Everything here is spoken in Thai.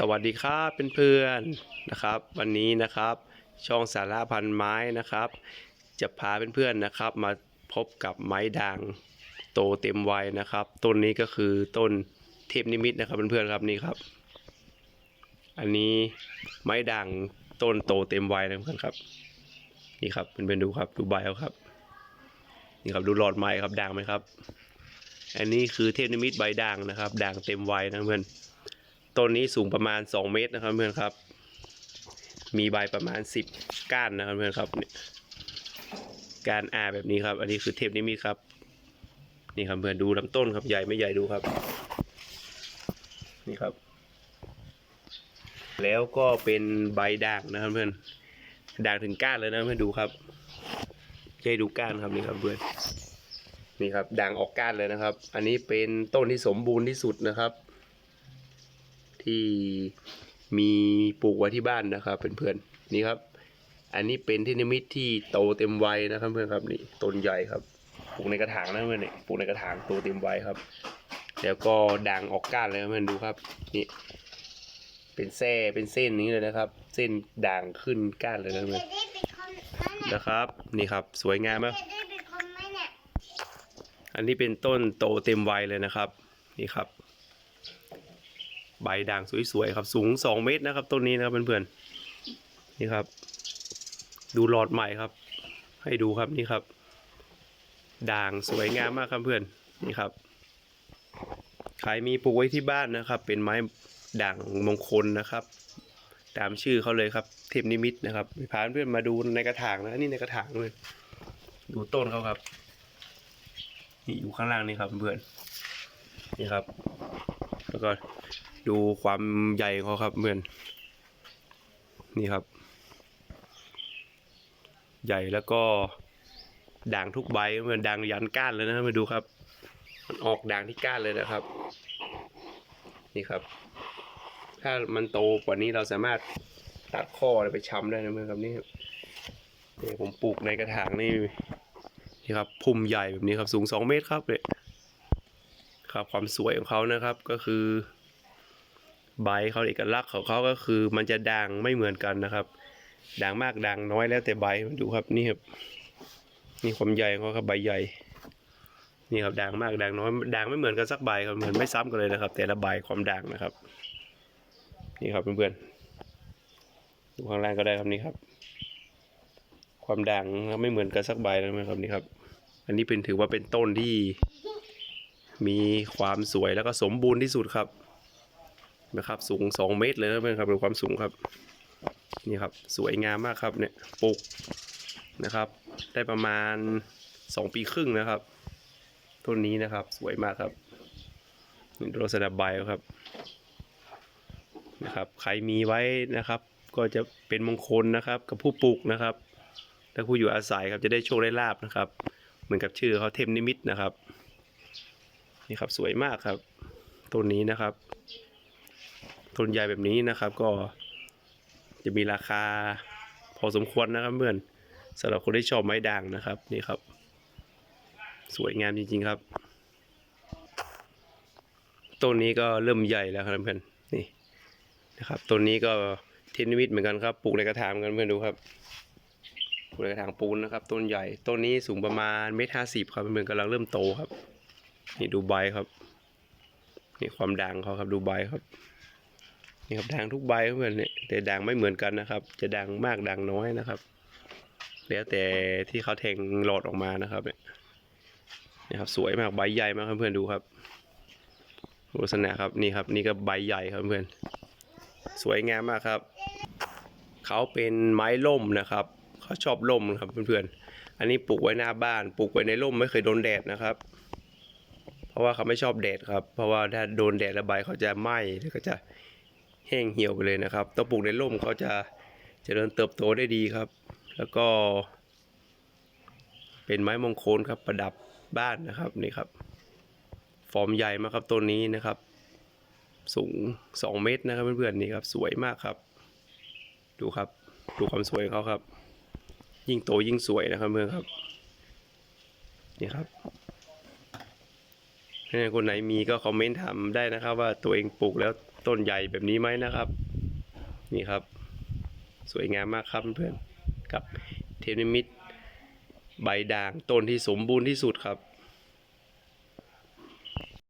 สวัสดีครับเพื่อนๆนะครับ วันนี้นะครับ ช่องสาระพันไม้นะครับ จะพาเพื่อนๆนะครับ มาพบกับไม้ด่างโตเต็มวัยนะครับ ต้นนี้ก็คือต้นเทพนิมิตนะครับเพื่อนๆครับนี่ครับ อันนี้ไม้ด่างต้นโตเต็มวัยนะเพื่อนครับ นี่ครับเพื่อนๆดูครับดูใบเขาครับ นี่ครับดูหลอดไม้ครับด่างไหมครับ อันนี้คือเทพนิมิตใบด่างนะครับ ด่างเต็มวัยนะเพื่อน ต้นนี้สูงประมาณ 2 เมตรนะครับเพื่อนครับ มีใบประมาณ 10 ก้านนะครับเพื่อนครับการอาแบบนี้ครับ อันนี้คือเทพนิมิตครับ นี่ครับเพื่อนดูลำต้นครับใหญ่ไม่ใหญ่ดูครับ นี่ครับ แล้วก็เป็นใบด่างนะครับเพื่อนด่างถึงก้านเลยนะเพื่อนดูครับจะให้ดูก้านครับนี่ครับเพื่อนนี่ครับด่างออกก้านเลยนะครับ อันนี้เป็นต้นที่สมบูรณ์ที่สุดนะครับ ที่มีปลูกไว้ที่บ้านนะครับเพื่อนๆนี่ครับ อันนี้เป็นที่นิมิตที่โตเต็มวัยนะครับเพื่อนครับนี่ต้นใหญ่ครับปลูกในกระถางนะเพื่อนนี่ปลูกในกระถางโตเต็มวัยครับแล้วก็ด่างออกก้านเลยนะเพื่อนดูครับนี่เป็นแส้เป็นเส้นนี้เลยนะครับ เส้นด่างขึ้นก้านเลยนะเพื่อนเป็นะครับ นี่ครับสวยงามมากจะไหมอันนี้เป็นต้นโตเต็มวัยเลยนะครับ นี่ครับ ใบด่างสวยๆครับ สูง 2 เมตรนะครับต้นนี้นะครับเพื่อนๆนี่ครับ ดูหลอดใหม่ครับ ให้ดูครับนี่ครับ ด่างสวยงามมากครับเพื่อนนี่ครับใครมีปลูกไว้ที่บ้านนะครับ เป็นไม้ด่างมงคลนะครับ ตามชื่อเขาเลยครับ เทพนิมิตนะครับพาเพื่อนมาดูในกระถางนะนี่ในกระถางเลยดูต้นเขาครับนี่อยู่ข้างล่างนี่ครับเพื่อนนี่ครับ แล้วก็ ดูความใหญ่เขาครับเพื่อนนี่ครับ ใหญ่แล้วก็ด่างทุกใบเหมือนด่างยันก้านเลยนะมาดูครับ มันออกด่างที่ก้านเลยนะครับ นี่ครับ ถ้ามันโตกว่านี้เราสามารถตัดข้อไไปช้ำได้นะเพื่อนครับนี่นี่ผมปลูกในกระถางนี่นี่ครับพุ่มใหญ่แบบนี้ครับสูง2เมตรครับเนี่ยครับความสวยของเขานะครับก็คือ ใบเขาเอกลักษณ์ของเขาก็คือ มันจะด่างไม่เหมือนกันนะครับด่างมากด่างน้อยแล้วแต่ใบดูครับนี่ครับนี่ความใหญ่ของเขาครับใบใหญ่นี่ครับด่างมากด่างน้อยด่างไม่เหมือนกันสักใบครับเหมือนไม่ซ้ำกันเลยนะครับ แต่ละใบความด่างนะครับ นี่ครับเพื่อนๆดูข้างล่างก็ได้ครับนี่ครับ ความด่างไม่เหมือนกันสักใบนะครับนี่ครับ อันนี้เป็นถือว่าเป็นต้นที่มีความสวยแล้วก็สมบูรณ์ที่สุดครับ นะครับ สูง 2 เมตรเลยนะเพื่อนครับเป็นความสูงครับ นี่ครับ สวยงามมากครับเนี่ยปลูกนะครับ ได้ประมาณ 2 ปีครึ่งนะครับ ต้นนี้นะครับ สวยมากครับนี่ลักษณะใบครับนะครับ ใครมีไว้นะครับ ก็จะเป็นมงคลนะครับ กับผู้ปลูกนะครับถ้าผู้อยู่อาศัยครับจะได้โชคได้ลาบนะครับ เหมือนกับชื่อเขาเทมนิมิตนะครับ นี่ครับสวยมากครับต้นนี้นะครับ ต้นใหญ่แบบนี้นะครับ ก็จะมีราคาพอสมควรนะครับเพื่อนสำหรับคนที่ชอบไม้ด่างนะครับนี่ครับ สวยงามจริงๆครับต้นนี้ก็เริ่มใหญ่แล้วครับเพื่อนนี่นะครับต้นนี้ก็เทมนิมิตเหมือนกันครับปลูกในกระถางเหมือนกันเพื่อนดูครับปลูกในกระถางปูนนะครับ ต้นใหญ่ต้นนี้สูงประมาณเมตรห้าสิบครับเหมือนกำลังเริ่มโตครับ นี่ดูใบครับ นี่ความด่างเขาครับดูใบครับ นี่ครับด่างทุกใบครับเพื่อนเนี่ยแต่ด่างไม่เหมือนกันนะครับ จะด่างมากด่างน้อยนะครับ แล้วแต่ที่เขาแทงหลอดออกมานะครับเนี่ยนี่ครับสวยมากใบใหญ่มากเพื่อนดูครับลักษณะครับนี่ครับ นี่ก็ใบใหญ่ครับเพื่อนสวยงามมากครับ เขาเป็นไม้ล่มนะครับเขาชอบล่มครับเพื่อนๆอันนี้ปลูกไว้หน้าบ้านปลูกไว้ในร่มไม่เคยโดนแดดนะครับ เพราะว่าเขาไม่ชอบแดดครับ เพราะว่าถ้าโดนแดดระบายเขาจะไหม้แล้วก็จะ แห้งเหี่ยวไปเลยนะครับต้องปลูกในร่มเขาจะเจริญเติบโตได้ดีครับ แล้วก็ เป็นไม้มงคลครับประดับบ้านนะครับนี่ครับ ฟอร์มใหญ่มากครับต้นนี้นะครับ สูง 2 เมตรนะครับเพื่อนๆนี่ครับสวยมากครับ ดูครับดูความสวยของเขาครับ ยิ่งโตยิ่งสวยนะครับเพื่อนครับนี่ครับถ้าคนไหนมีก็คอมเมนต์ถามได้นะครับ ว่าตัวเองปลูกแล้ว ต้นใหญ่แบบนี้ไหมนะครับ นี่ครับ สวยงามมากครับเพื่อนกับเทนิมิตใบด่างต้นที่สมบูรณ์ที่สุดครับ